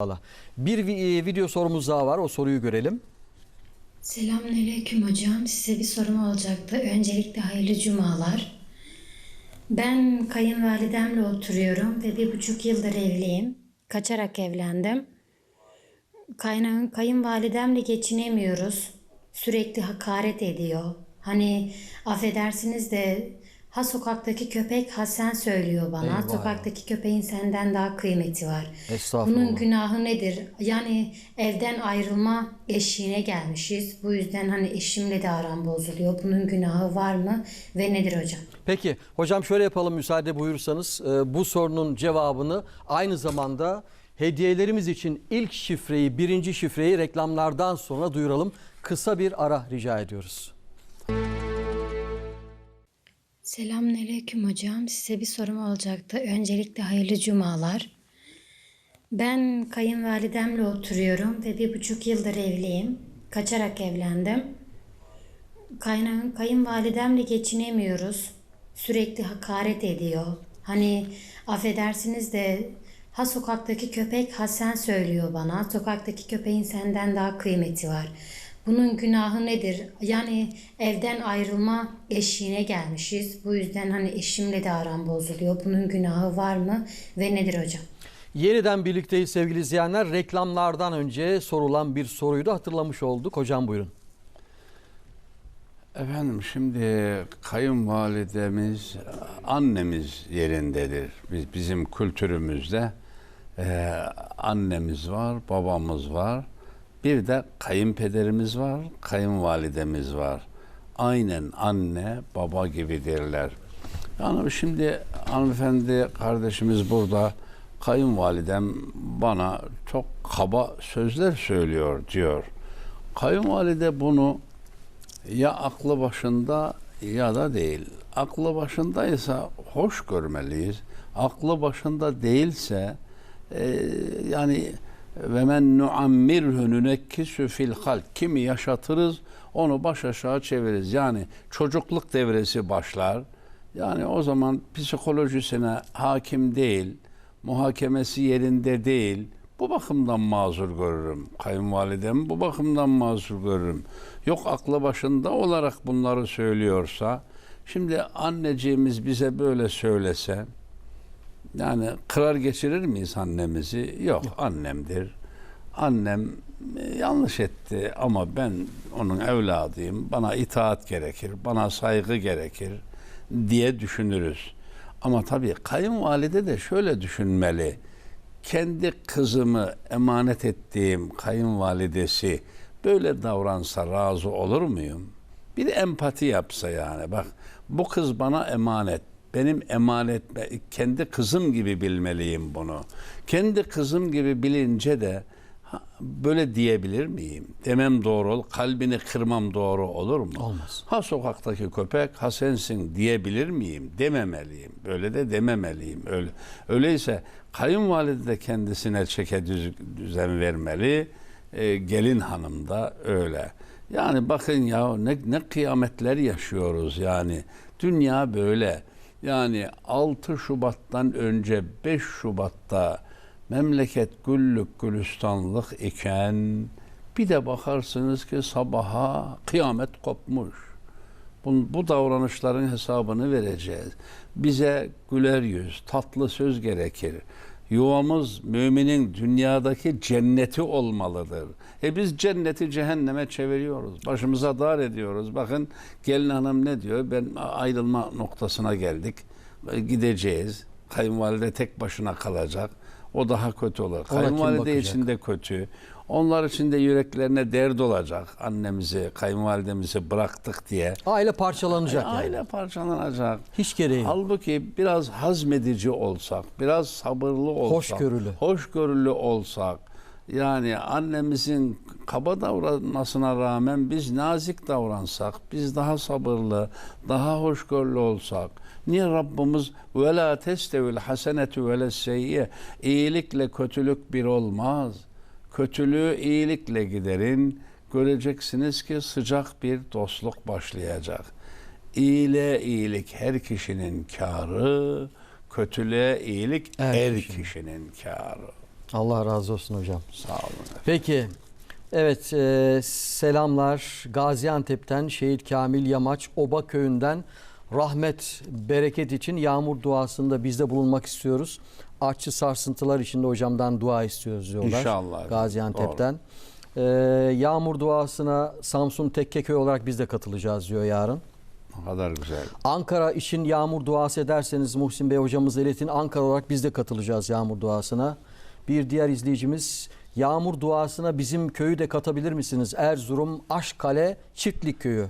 Allah. Bir e, video sorumuz daha var. O soruyu görelim. Selamünaleyküm hocam. Size bir sorum olacaktı. Öncelikle hayırlı cumalar. Ben kayınvalidemle oturuyorum ve bir buçuk yıldır evliyim. Kaçarak evlendim. Kayna, kayınvalidemle geçinemiyoruz. Sürekli hakaret ediyor. Hani affedersiniz de ha sokaktaki köpek ha sen söylüyor bana. Eyvah. Sokaktaki köpeğin senden daha kıymeti var. Estağfurullah. Bunun günahı nedir? Yani evden ayrılma eşiğine gelmişiz. Bu yüzden hani eşimle de aram bozuluyor. Bunun günahı var mı ve nedir hocam? Peki hocam şöyle yapalım müsaade buyurursanız. Ee, bu sorunun cevabını aynı zamanda hediyelerimiz için ilk şifreyi, birinci şifreyi reklamlardan sonra duyuralım. Kısa bir ara rica ediyoruz. Selamünaleyküm hocam. Size bir sorum olacaktı. Öncelikle hayırlı cumalar. Ben kayınvalidemle oturuyorum ve bir buçuk yıldır evliyim. Kaçarak evlendim. Kayna, kayınvalidemle geçinemiyoruz. Sürekli hakaret ediyor. Hani affedersiniz de ha sokaktaki köpek ha sen söylüyor bana. Sokaktaki köpeğin senden daha kıymeti var. Bunun günahı nedir? Yani evden ayrılma eşiğine gelmişiz. Bu yüzden hani eşimle de aram bozuluyor. Bunun günahı var mı ve nedir hocam? Yeniden birlikteyiz sevgili izleyenler. Reklamlardan önce sorulan bir soruyu da hatırlamış olduk. Hocam buyurun. Efendim şimdi kayınvalidemiz annemiz yerindedir. Biz bizim kültürümüzde e, annemiz var, babamız var. Bir de kayınpederimiz var, kayınvalidemiz var. Aynen anne, baba gibidirler. Yani şimdi hanımefendi kardeşimiz burada kayınvalidem bana çok kaba sözler söylüyor diyor. Kayınvalide bunu ya aklı başında ya da değil. Aklı başındaysa hoş görmeliyiz. Aklı başında değilse e, yani ve men nuammirhu nunekkisu fil halk. Kimi yaşatırız onu baş aşağı çeviririz. Yani çocukluk devresi başlar. Yani o zaman psikolojisine hakim değil, muhakemesi yerinde değil. Bu bakımdan mazur görürüm. Kayınvalidem bu bakımdan mazur görürüm. Yok aklı başında olarak bunları söylüyorsa, şimdi anneciğimiz bize böyle söylese, yani kırar geçirir miyiz annemizi? Yok, annemdir. Annem e, yanlış etti ama ben onun evladıyım. Bana itaat gerekir, bana saygı gerekir diye düşünürüz. Ama tabii kayınvalide de şöyle düşünmeli. Kendi kızımı emanet ettiğim kayınvalidesi böyle davransa razı olur muyum? Bir empati yapsa yani bak bu kız bana emanet. Benim emanet kendi kızım gibi bilmeliyim bunu. Kendi kızım gibi bilince de ha, böyle diyebilir miyim? Demem doğru ol, kalbini kırmam doğru olur mu? Olmaz. Ha sokaktaki köpek, ha sensin diyebilir miyim? Dememeliyim. Böyle de dememeliyim. Öyle, öyleyse kayınvalide de kendisine çeke düz- düzen vermeli. E, gelin hanım da öyle. Yani bakın ya ne, ne kıyametler yaşıyoruz yani. Dünya böyle. Yani 6 Şubat'tan önce 5 Şubat'ta memleket güllük gülistanlık iken bir de bakarsınız ki sabaha kıyamet kopmuş. Bu, bu davranışların hesabını vereceğiz. Bize güler yüz, tatlı söz gerekir. Yuvamız müminin dünyadaki cenneti olmalıdır. E biz cenneti cehenneme çeviriyoruz. Başımıza dar ediyoruz. Bakın gelin hanım ne diyor? Ben ayrılma noktasına geldik. E, Gideceğiz. Kayınvalide tek başına kalacak. O daha kötü olur. Kayınvalide için de kötü. Onlar için de yüreklerine dert olacak. Annemizi, kayınvalidemizi bıraktık diye. Aile parçalanacak yani. Aile parçalanacak. Hiç gereği yok. Halbuki biraz hazmedici olsak, biraz sabırlı olsak, Hoşgörülü. hoşgörülü olsak, yani annemizin kaba davranmasına rağmen biz nazik davransak, biz daha sabırlı, daha hoşgörülü olsak, niye Rabbimiz ve la testevil hasenetu ve seyyiye iyilikle kötülük bir olmaz. Kötülüğü iyilikle giderin. Göreceksiniz ki sıcak bir dostluk başlayacak. İyiliğe iyilik her kişinin kârı, kötülüğe iyilik Her her kişinin. kişinin kârı. Allah razı olsun hocam. Sağ olun. Peki. Evet e, selamlar Gaziantep'ten Şehit Kamil Yamaç Oba köyünden rahmet bereket için yağmur duasında biz de bulunmak istiyoruz. Artçı sarsıntılar içinde hocamdan dua istiyoruz diyorlar. İnşallah. Gaziantep'ten. E, yağmur duasına Samsun Tekkeköy olarak biz de katılacağız diyor yarın. Ne kadar güzel. Ankara için yağmur duası ederseniz Muhsin Bey hocamıza iletin. Ankara olarak biz de katılacağız yağmur duasına. Bir diğer izleyicimiz yağmur duasına bizim köyü de katabilir misiniz? Erzurum Aşkale Çiftlik Köyü.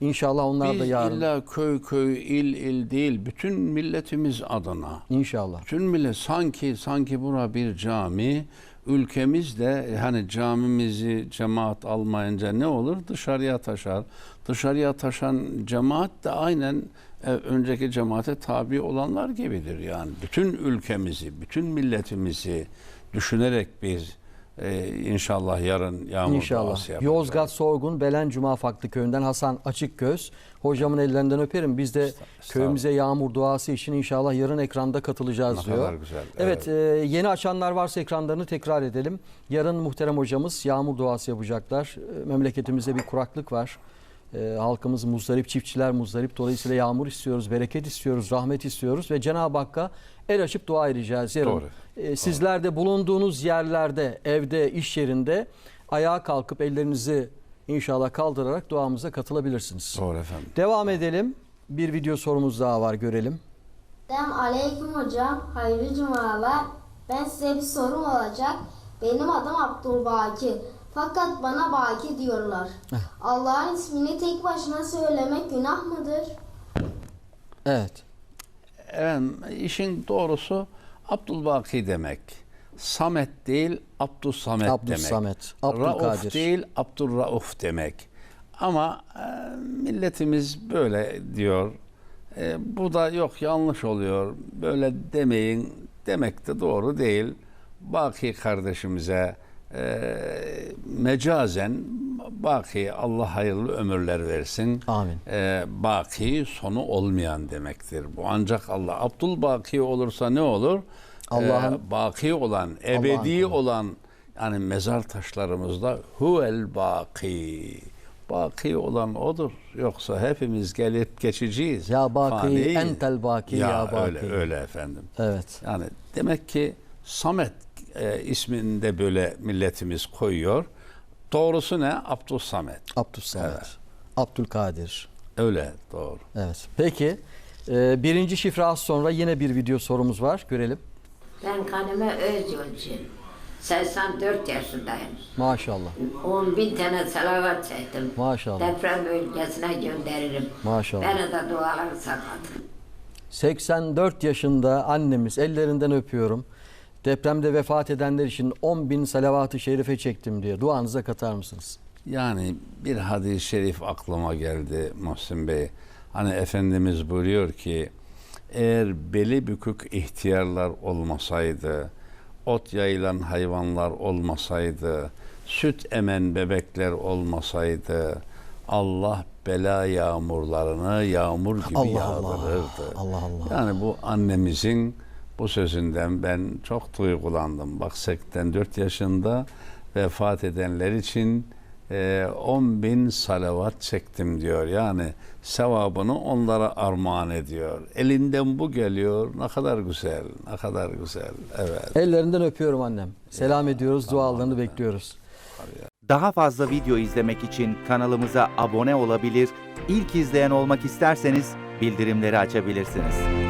İnşallah onlar da Biz yarın. illa köy köy, il il değil, bütün milletimiz adına. İnşallah. Bütün millet sanki sanki bura bir cami. Ülkemizde hani camimizi cemaat almayınca ne olur? Dışarıya taşar. Dışarıya taşan cemaat de aynen e, önceki cemaate tabi olanlar gibidir yani. Bütün ülkemizi, bütün milletimizi düşünerek biz e, inşallah yarın yağmur İnşallah. duası yapacağız. Yozgat Sorgun Belen Cuma Faklı Köyü'nden Hasan Açıkgöz. Hocamın ellerinden öperim. Biz de köyümüze yağmur duası için inşallah yarın ekranda katılacağız Ne diyor. kadar güzel, Evet, e, yeni açanlar varsa ekranlarını tekrar edelim. Yarın muhterem hocamız yağmur duası yapacaklar. E, memleketimizde bir kuraklık var. E, halkımız muzdarip, çiftçiler muzdarip. Dolayısıyla yağmur istiyoruz, bereket istiyoruz, rahmet istiyoruz ve Cenab-ı Hakk'a el açıp dua edeceğiz yarın. Doğru. E, sizler de bulunduğunuz yerlerde, evde, iş yerinde ayağa kalkıp ellerinizi inşallah kaldırarak duamıza katılabilirsiniz. Doğru efendim. Devam edelim. Bir video sorumuz daha var görelim. Dem aleyküm hocam. Hayırlı cumalar. Ben size bir sorum olacak. Benim adım Abdülbaki. Fakat bana Baki diyorlar. Allah'ın ismini tek başına söylemek günah mıdır? Evet. Efendim işin doğrusu Abdülbaki demek. Samet değil Abdüssamet demek. Abdüssamet, Rauf Abdülkadir. değil Abdurrauf demek. Ama e, milletimiz böyle diyor. E, bu da yok yanlış oluyor. Böyle demeyin demek de doğru değil. Baki kardeşimize e, mecazen Baki Allah hayırlı ömürler versin. Amin. E, baki sonu olmayan demektir. Bu ancak Allah. Abdülbaki olursa ne olur? Allah'ın- E, baki olan, ebedi olan yani mezar taşlarımızda huvel baki. Baki olan odur. Yoksa hepimiz gelip geçeceğiz. Ya baki, entel baki, ya baki. Öyle, öyle efendim. Evet. Yani demek ki Samet e, ismini de böyle milletimiz koyuyor. Doğrusu ne? Abdülsamet. Abdüssamet. Evet. Abdülkadir. Öyle doğru. Evet. Peki. e, birinci şifre az sonra yine bir video sorumuz var. Görelim. Ben Kanime Özyolcu. 84 yaşındayım. Maşallah. 10 bin tane salavat çektim. Maşallah. Deprem bölgesine gönderirim. Maşallah. Beni de dualar sakladı. 84 yaşında annemiz ellerinden öpüyorum. Depremde vefat edenler için 10 bin salavat-ı şerife çektim diye. Duanıza katar mısınız? Yani bir hadis-i şerif aklıma geldi Muhsin Bey. Hani Efendimiz buyuruyor ki eğer beli bükük ihtiyarlar olmasaydı, ot yayılan hayvanlar olmasaydı, süt emen bebekler olmasaydı Allah bela yağmurlarını yağmur gibi Allah Allah. yağdırırdı. Allah Allah. Yani bu annemizin bu sözünden ben çok duygulandım. Bak 84 yaşında vefat edenler için e, 10 bin salavat çektim diyor. Yani sevabını onlara armağan ediyor. Elinden bu geliyor. Ne kadar güzel, ne kadar güzel. Evet. Ellerinden öpüyorum annem. Selam ediyoruz, dualarını bekliyoruz. Daha fazla video izlemek için kanalımıza abone olabilir, ilk izleyen olmak isterseniz bildirimleri açabilirsiniz.